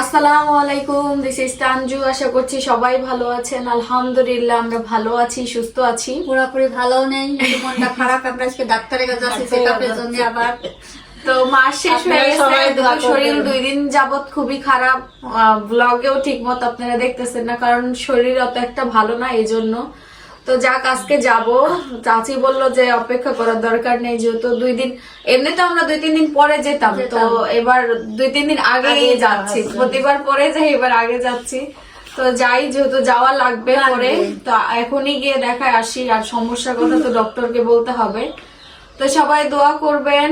আসসালামু আলাইকুম this is Tanju আশা করছি সবাই ভালো আছেন। আলহামদুলিল্লাহ আমরা ভালো আছি সুস্থ আছি। পুরোপুরি ভালো নেই মনটা খারাপ আমরা আজকে ডাক্তারের কাছে যাচ্ছি চেকআপের জন্য আবার। তো মাস শেষ হয়ে গেছে শরীর দুই দিন যাবত খুবই খারাপ। ব্লগেও ঠিক মতো আপনারা দেখতেছেন না কারণ শরীর অত একটা ভালো না এই জন্য তো যাক আজকে যাব। চাচি বলল যে অপেক্ষা করার দরকার নেই যেহেতু দুই দিন এমনি তো আমরা দুই তিন দিন পরে যেতাম তো এবার দুই তিন দিন আগেই আগেই যাচ্ছি। প্রতিবার পরে যাই এবার আগে যাচ্ছি। তো যাই যেহেতু যাওয়া লাগবে। পরে তো এখনই গিয়ে দেখায় আসি আর সমস্যার কথা তো ডক্টরকে বলতে হবে। তো সবাই দোয়া করবেন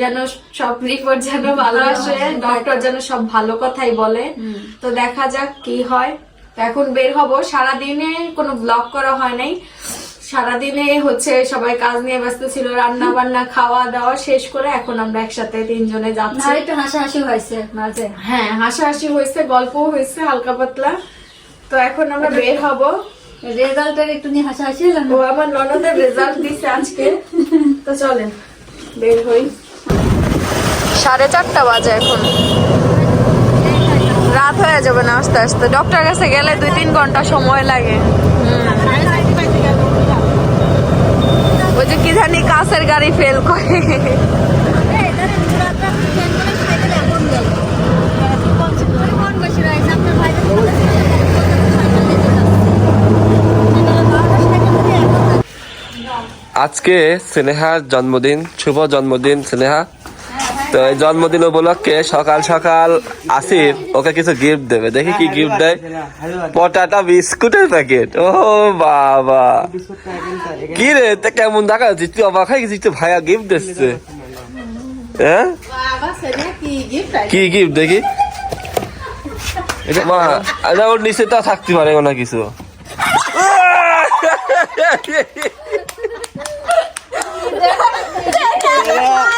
যেন সব রিপোর্ট যেন ভালো আসে ডক্টর যেন সব ভালো কথাই বলে। তো দেখা যাক কি হয়। এখন বের হব। সারাদিনে কোনো ব্লগ করা হয় নাই। সারাদিনে হচ্ছে সবাই কাজ নিয়ে ব্যস্ত ছিল রান্না বান্না খাওয়া দাওয়া শেষ করে এখন আমরা একসাথে তিনজনে যাচ্ছি। একটু হাসাহাসি হয়েছে মাঝে। হ্যাঁ হাসাহাসি হয়েছে গল্পও হয়েছে হালকা পাতলা। তো এখন আমরা বের হব। রেজাল্টের একটু নিয়ে হাসাহাসি ও? আমার ননদের রেজাল্ট দিছে আজকে। তো চলেন বের হই। সাড়ে চারটা বাজে এখন। রাত হয়ে যাবে না আস্তে আস্তে। ডক্টর কাছে গেলে দুই তিন ঘণ্টা সময় লাগে। ওই যে কি জানি কাছের গাড়ি ফেল করে। আজকে স্নেহার জন্মদিন, শুভ জন্মদিন, স্নেহা। তো এই জন্মদিন উপলক্ষে সকাল সকাল আসিফ ওকে কিছু গিফট দেবে। দেখি কি গিফট দেয়। পটাটা বিস্কুটের প্যাকেট ও বাবা। কি রে তা কেমন দেখা যাচ্ছে? তুই অবাক হয়ে গেছিস তুই ভাইয়া গিফট দিচ্ছে। হ্যাঁ? কি গিফট দেখি? মা ওর নিচে তা থাকতে পারে না কিছু।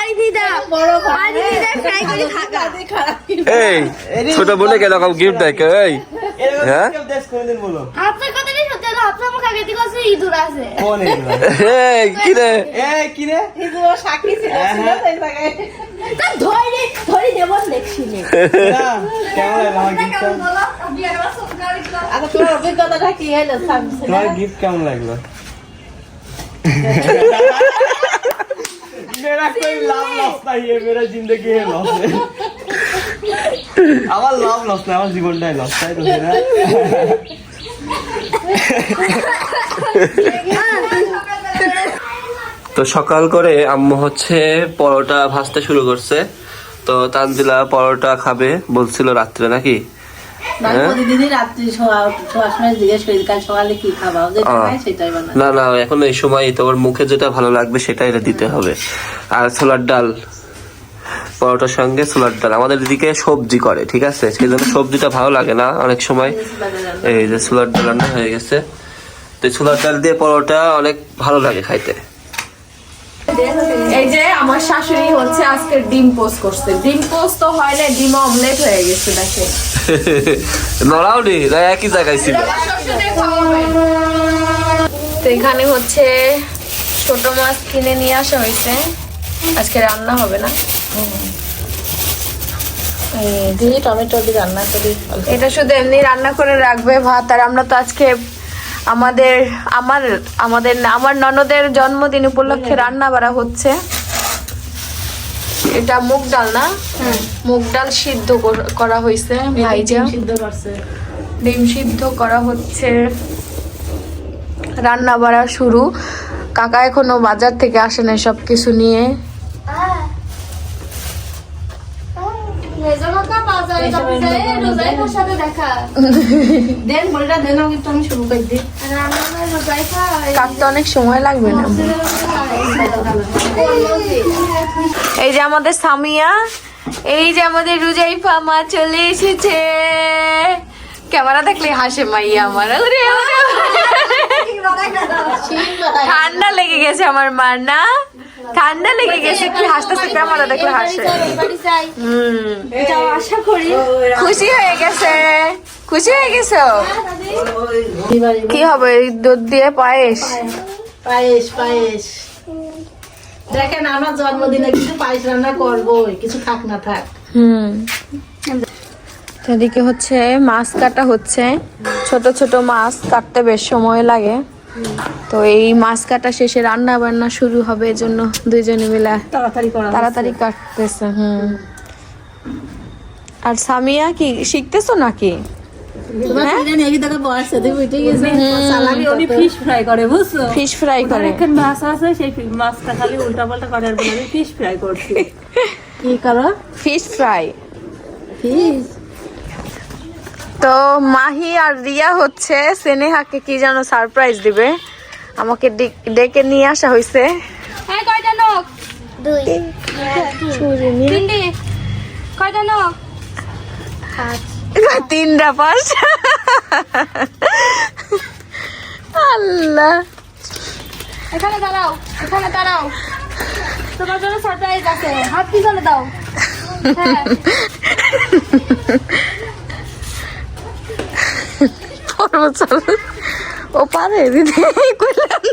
এই ছোট বোনে কেন রকম গিফট দেয় কেউ এই হ্যাঁ? হলো এই কি তোমার গিফট কেমন লাগল? मेरा कोई लाभ लॉस नहीं है मेरा जिंदगी है लॉस है আমার লাভ লস না আমার জীবনটাই লস তাই তো না তো সকাল করে আম্মু হচ্ছে পরোটা ভাজতে শুরু করছে তো তানজিলা পরোটা খাবে বলছিল রাত্রে নাকি হ্যাঁ? সেটাই বানাই না না এখন এই সময় তোমার মুখে যেটা ভালো লাগবে সেটাই এটা দিতে হবে। আর ছোলার ডাল পরোটার সঙ্গে ছোলার ডাল। আমাদের দিদিকে সবজি করে ঠিক আছে? সেই জন্য সবজিটা ভালো লাগে না অনেক সময়। এই যে ছোলার ডাল রান্না হয়ে গেছে। তো ছোলার ডাল দিয়ে পরোটা অনেক ভালো লাগে খাইতে। আমার শাশুড়ি হচ্ছে আজকে ডিম পোস্ট করছে। ডিম পোস্ট তো হয় না ডিম অমলেট হয়ে গেছে দেখে নড়াও নি একই জায়গায় ছিল। তো এখানে হচ্ছে ছোট মাছ কিনে নিয়ে আসা হয়েছে। আজকে রান্না হবে না। দিয়ে টমেটো দিয়ে রান্না করি এটা শুধু এমনি রান্না করে রাখবে ভাত আর আমরা তো আজকে আমাদের আমার আমাদের না, আমার ননদের জন্মদিন উপলক্ষে রান্না বাড়া হচ্ছে। এটা মুগ ডাল না? মুগ ডাল সিদ্ধ করা হয়েছে ভাইজা। সিদ্ধ করছে। ডিম সিদ্ধ করা হচ্ছে। রান্না বাড়া শুরু। কাকা এখনও বাজার থেকে আসে নাই সব কিছু নিয়ে রেজনকা বাজারে যাবে রোজাই পোশাকে দেখা দেন বলটা দেন কিন্তু আমি শুরু করে দিই রান্না রোজাই খায় কাটতে অনেক সময় লাগবে না। এই যে আমাদের সামিয়া এই যে আমাদের রুজাইফা মা চলে এসেছে। ক্যামেরা দেখলে হাসে মাইয়া আমার ওরে, ওরে, ওরে। ঠান্ডা লেগে গেছে আমার মার না? ঠান্ডা লেগে গেছে কি হাসতেছে ক্যামেরা দেখলে হাসে। হুম। আশা করি। খুশি হয়ে গেছে। খুশি হয়ে গেছো? কি হবে দুধ দিয়ে পায়েস? পায়েস পায়েস। দেখেন আমার জন্মদিনে কিছু পায়েস রান্না করব কিছু থাক না থাক। হুম। এদিকে হচ্ছে মাছ কাটা হচ্ছে। ছোট ছোট মাছ কাটতে বেশ সময় লাগে। তো এই মাছ কাটা শেষে রান্না বান্না শুরু হবে এজন্য দুইজনে মিলে তাড়াতাড়ি তাড়াতাড়ি কাটতেছে হুম। আর সামিয়া কি শিখতেছো নাকি? ফিশ ফ্রাই করে বুঝছ? ফিশ ফ্রাই করে। মাছ আছে সেই মাছটা খালি উল্টা পাল্টা করে আর ফিশ ফ্রাই করছি। কি করো? ফিশ ফ্রাই ফিস তো মাহি আর রিয়া হচ্ছে সেনেহাকে কি যেন সারপ্রাইজ দিবে। আমাকে ডেকে নিয়ে আসা হয়েছে হ্যাঁ তিনটা। পাঁচ। আল্লাহ। এখানে দাঁড়াও এখানে দাঁড়াও। তোমার জন্য সারপ্রাইজ আছে। হাত পিছনে দাও। হ্যাঁ। চল ও পারে, দিদি। কইলাম।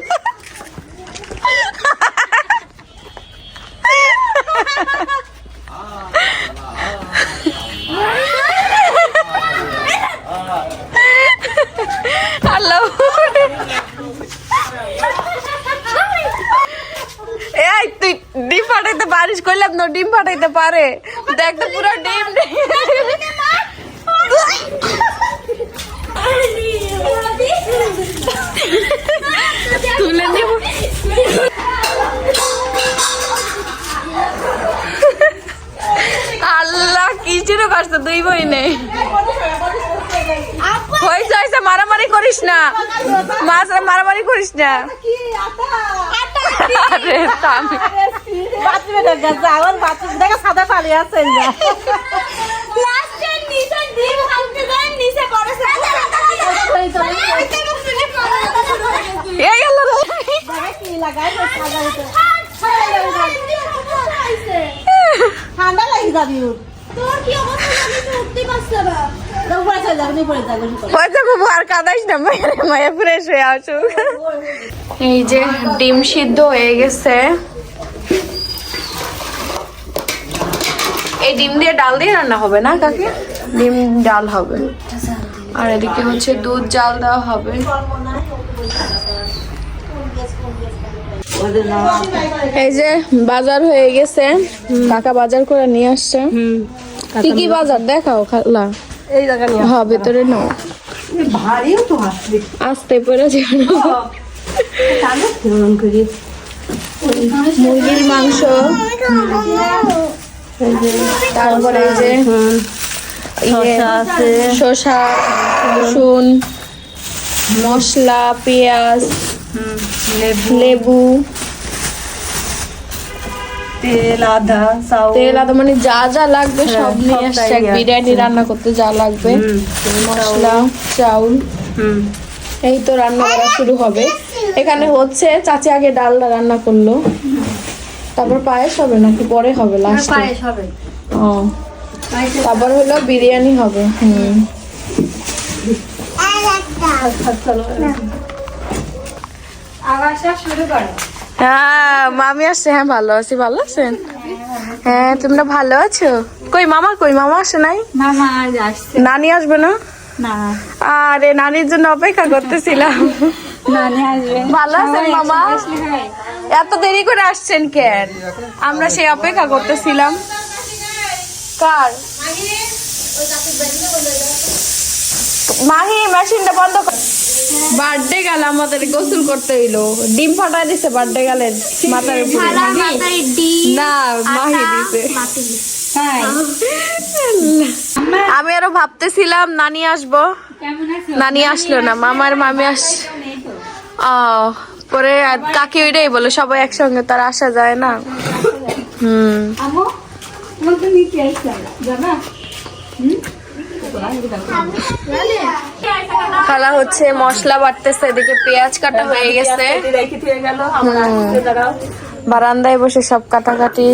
আল্লাহ। এই, তুই ডিম ফাটাইতে পারিস, কইলাম না ডিম ফাটাইতে পারে। দেখ পুরো ডিম না মাছ মারামারি করিস না আরে থাম। আমার বাচ্চা দেখে সাদা পালি আছে লাস্টের নিচে ডিম হালকা যায় নিচে পড়েছে এই আল্লাহ রে। ঠান্ডা লাগি যাবি তোর কি অবস্থা আমি উঠতে পারছি না আর কাদাইস না মায়ের ফ্রেশ হয়ে আসুক এই যে ডিম সিদ্ধ হয়ে গেছে। এই ডিম দিয়ে ডাল দিয়ে রান্না হবে না কাকে? ডিম ডাল হবে। আর এদিকে হচ্ছে দুধ জাল দেওয়া হবে। এই যে বাজার হয়ে গেছে। কাকা বাজার করে নিয়ে আসছে। কি কি বাজার? দেখাও খালা। এই জায়গা নিয়ে হ্যাঁ ভেতরে নাও। ভারীও তো আসবে। আসতে পেরে যেন করি। মুরগির মাংস। তারপরে এই যে শসা রসুন মশলা পেঁয়াজ লেবু। তেল আদা তেল আদা মানে যা যা লাগবে সব নিয়ে আসছে। বিরিয়ানি রান্না করতে যা লাগবে। মশলা চাউল। হুম। এই তো রান্না করা শুরু হবে। এখানে হচ্ছে চাচি আগে ডালটা রান্না করল। তারপর পায়েস হবে নাকি? পরে হবে লাস্টে পায়েস হবে। ও। তারপর হলো বিরিয়ানি হবে। হুম। হ্যাঁ মামি আসছে হ্যাঁ ভালো আছি ভালো আছেন? হ্যাঁ তোমরা ভালো আছো? কই মামা কই মামা আসে নাই? নানি আসবে না? না। আরে নানির জন্য অপেক্ষা করতেছিলাম। ভালো আছেন মামা? এত দেরি করে আসছেন কেন? আমরা সেই অপেক্ষা করতেছিলাম। কার? মাহি মেশিনটা বন্ধ কর। বার্থডে গেল আমাদের গোসল করতে হইল। ডিম ফাটাই দিছে বার্থডে গেলের মাথার উপরে। না মাহি দিছে। আমি আরও ভাবতেছিলাম নানি আসব। নানি আসলো না মামার মামি আস ও পরে আর কাকি ওইটাই বলে সবাই একসঙ্গে তার আসা যায় না। হুম? খালা হচ্ছে মশলা বাটতেছে এদিকে পেঁয়াজ কাটা হয়ে গেছে। আসতে দাঁড়াও। বারান্দায় বসে সব কাটাকাটি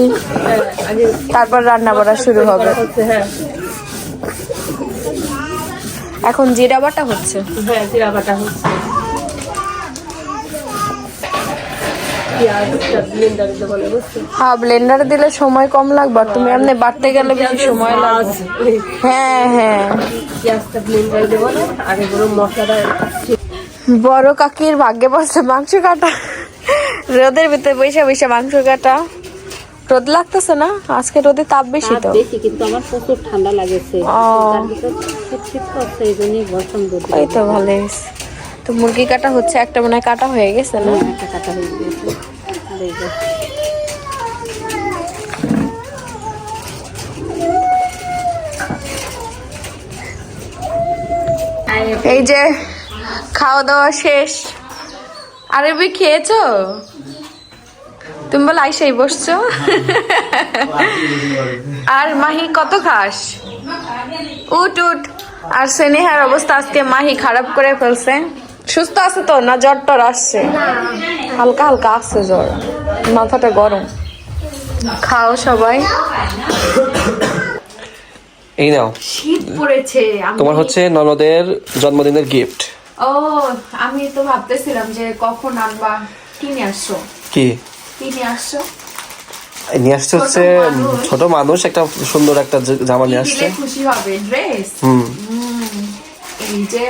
তারপর রান্না বাড়া শুরু হবে। হ্যাঁ এখন জিরা বাটা হচ্ছে। হ্যাঁ জিরা বাটা হচ্ছে। হ্যাঁ ব্লেন্ডারে দিলে সময় কম লাগবে আর তুমি এমনি বাটতে গেলে বেশি সময় লাগবে। হ্যাঁ হ্যাঁ। পেঁয়াজটা ব্লেন্ডার দেবো না আগে গরম মশলাটা বড় কাকির ভাগ্যে বসে মাংস কাটা। রোদের ভিতরে বৈশা বৈশা মাংস কাটা। রোদ লাগতেছে না? আজকে রোদে তাপ বেশি তো। বেশি কিন্তু আমার প্রচুর ঠান্ডা লাগেছে। ও। শীত শীত করছে এই জন্যই বসন দুধ ওই তো ভালো। তো মুরগি কাটা হচ্ছে একটা মনে হয় কাটা হয়ে গেছে না? একটা কাটা হয়ে আর এই যে খাওয়া দাওয়া শেষ। আরে বি খেয়েছো? তুমি বলে আইসাই বসছো? আর মাহি কত খাস? উঠ উঠ। আর স্নেহার অবস্থা আজকে মাহি খারাপ করে ফেলছে। সুস্থ আছে তো? না জ্বর টর আসছে? হালকা হালকা আসছে জ্বর। মাথাটা গরম। খাও সবাই। এই নাও। শীত পড়েছে তোমার হচ্ছে ননদের জন্মদিনের গিফট ও আমি তো ভাবতেছিলাম যে কখন আনবা? কিনে আসছো? কি? নিয়ে আসছো? এই নিয়ে আসছে হচ্ছে ছোট মানুষ। একটা সুন্দর একটা জামা নিয়ে কি আসছে। খুশি হবে? ড্রেস? হুম। এই যে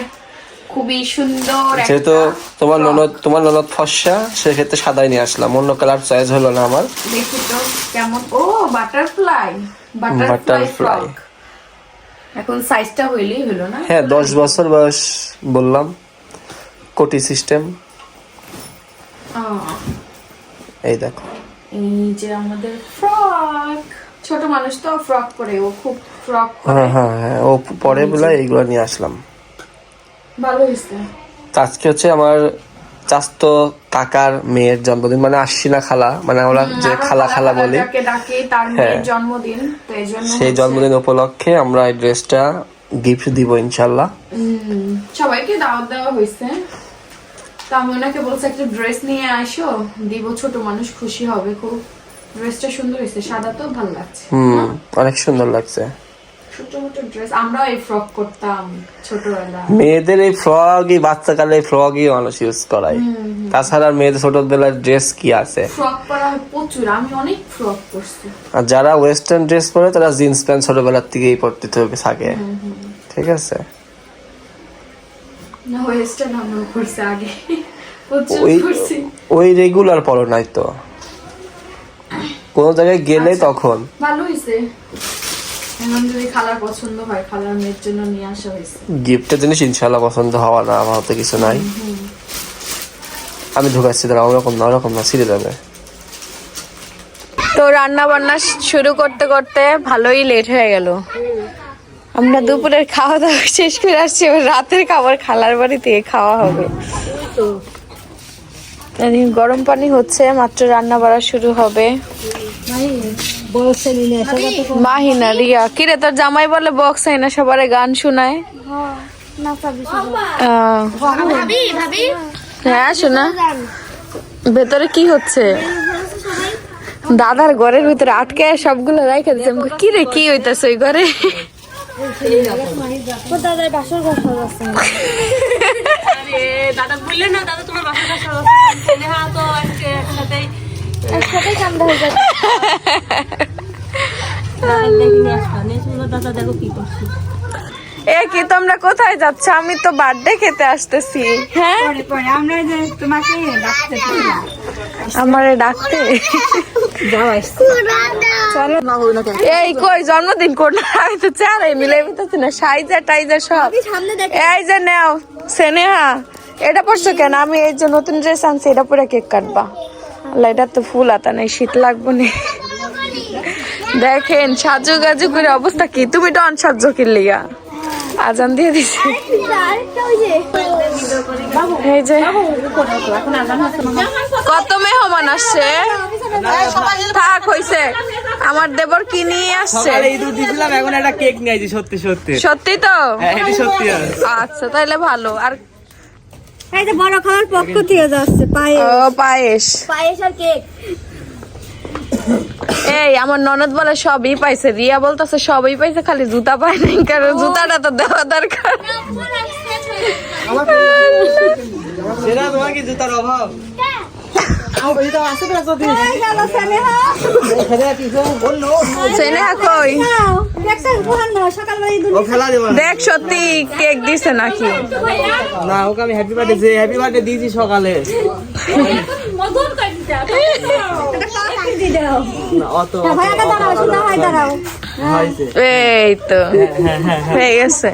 খুবই সুন্দর যেহেতু তোমার ননদ তোমার ননদ ফর্সা সেক্ষেত্রে সাদাই নিয়ে আসলাম। অন্য কালার চয়েস হলো না আমার। দেখি তো কেমন। ও বাটারফ্লাই বাটারফ্লাই এখন সাইজটা হইলেই হলো না? হ্যাঁ দশ বছর বয়স বললাম। কোটি সিস্টেম এই দেখো। এই যে আমাদের ফ্রক ছোট মানুষ তো ফ্রক পরে ও খুব ফ্রক হ্যাঁ হ্যাঁ হ্যাঁ ও পরে বলে এইগুলো নিয়ে আসলাম। ভালো হয়েছে আজকে হচ্ছে আমার চাস্তো কাকার মেয়ের জন্মদিন মানে আসছি না খালা মানে আমরা যে খালা খালা বলি। হ্যাঁ। জন্মদিন সেই জন্মদিন উপলক্ষে আমরা এই ড্রেসটা গিফট দিব ইনশাল্লাহ সবাইকে দাওয়াত দেওয়া হয়েছে তো আমি ওনাকে বলছি একটা ড্রেস নিয়ে আসো দিব ছোট মানুষ খুশি হবে খুব। ড্রেসটা সুন্দর হয়েছে সাদা তো ভালো লাগছে হুম অনেক সুন্দর লাগছে। মেয়েদের এই ফ্রকই বাচ্চাকালে ফ্রকই মানুষ ইউজ করায়। তাছাড়া মেয়েদের ছোটবেলার ড্রেস কি আছে? ফ্রক পরা প্রচুর আমি অনেক ফ্রক করছি আর যারা ওয়েস্টার্ন ড্রেস পরে তারা জিন্স প্যান্ট ছোটবেলার থেকেই পরতে হবে থাকে ঠিক আছে? না ওয়েস্টার্ন আমরাও করছি আগে। ওই ওই রেগুলার পরো নাই তো। কোন জায়গায় গেলে তখন। ভালো হয়েছে এখন যদি খালার পছন্দ হয়। খালার মেয়ের জন্য নিয়ে আসা হয়েছে। গিফটের জিনিস ইনশাল্লাহ পছন্দ হওয়া না আমার তো কিছু নাই। আমি ঢুকাচ্ছি দাঁড়া ওরকম না ওরকম না ছিঁড়ে যাবে। তো রান্না বান্না শুরু করতে করতে ভালোই লেট হয়ে গেল। আমরা দুপুরের খাওয়া দাওয়া শেষ করে আসছি এবার রাতের খাবার খালার বাড়ি থেকে খাওয়া হবে। গরম পানি হচ্ছে মাত্র রান্না বাড়া শুরু হবে। মাহিনা রিয়া। কিরে তোর জামাই বলে বক্স হয় না সবার গান শোনায়? হ্যাঁ শোনা। ভেতরে কি হচ্ছে? দাদার ঘরের ভিতরে আটকে সবগুলো রাইখে দিচ্ছে কি রে কি হইতাছে ওই ঘরে? দাদার বাসর ঘর দাদা বললে না দাদা তোমার বাসাটা সব স্নেহা তো আজকে একসাথেই একসাথে হয়ে এ কি তোমরা কোথায় যাচ্ছ? আমি তো বার্থডে খেতে আসতেছি। হ্যাঁ? আমরা যে তোমাকে ডাকতে আমারে ডাকতে। এই কই জন্মদিন কোন আমি তো চালাই মিলে না সাইজা টাইজা সব। এই যে নাও স্নেহা এটা পড়ছো কেন? আমি এই যে নতুন ড্রেস আনছি এটা পরে কেক কাটবা। এটা তো ফুল আতা নাই শীত লাগবো না। দেখেন সাজু গাজু করে অবস্থা কি? তুমি ডন সাজু কিনলিয়া আজান দিয়ে দিছে। এই যে কত মেহমান আসছে? থাক হইছে। আমার দেবর কি নিয়ে আসছে? এখন একটা কেক নিয়ে সত্যি সত্যি। সত্যি তো? হ্যাঁ সত্যি আচ্ছা তাহলে ভালো। আর এই যে বড় খাওয়ার পক্ষ থেকে যাচ্ছে পায়ে ও পায়েস। পায়েস আর কেক। এই আমার ননদ বলে সবই পাইছে রিয়া বলতেছে সবই পাইছে খালি জুতা পায় নাই কারণ জুতাটা তো দেওয়া দরকার। সেটা তোমার কি জুতার অভাব সেনেহা কই ও খেলা দেবো না। দেখ সত্যি কেক দিছে নাকি না ওকে আমি হ্যাপি বার্থডে হ্যাপি বার্থডে দিয়েছি সকালে এই তো হয়ে গেছে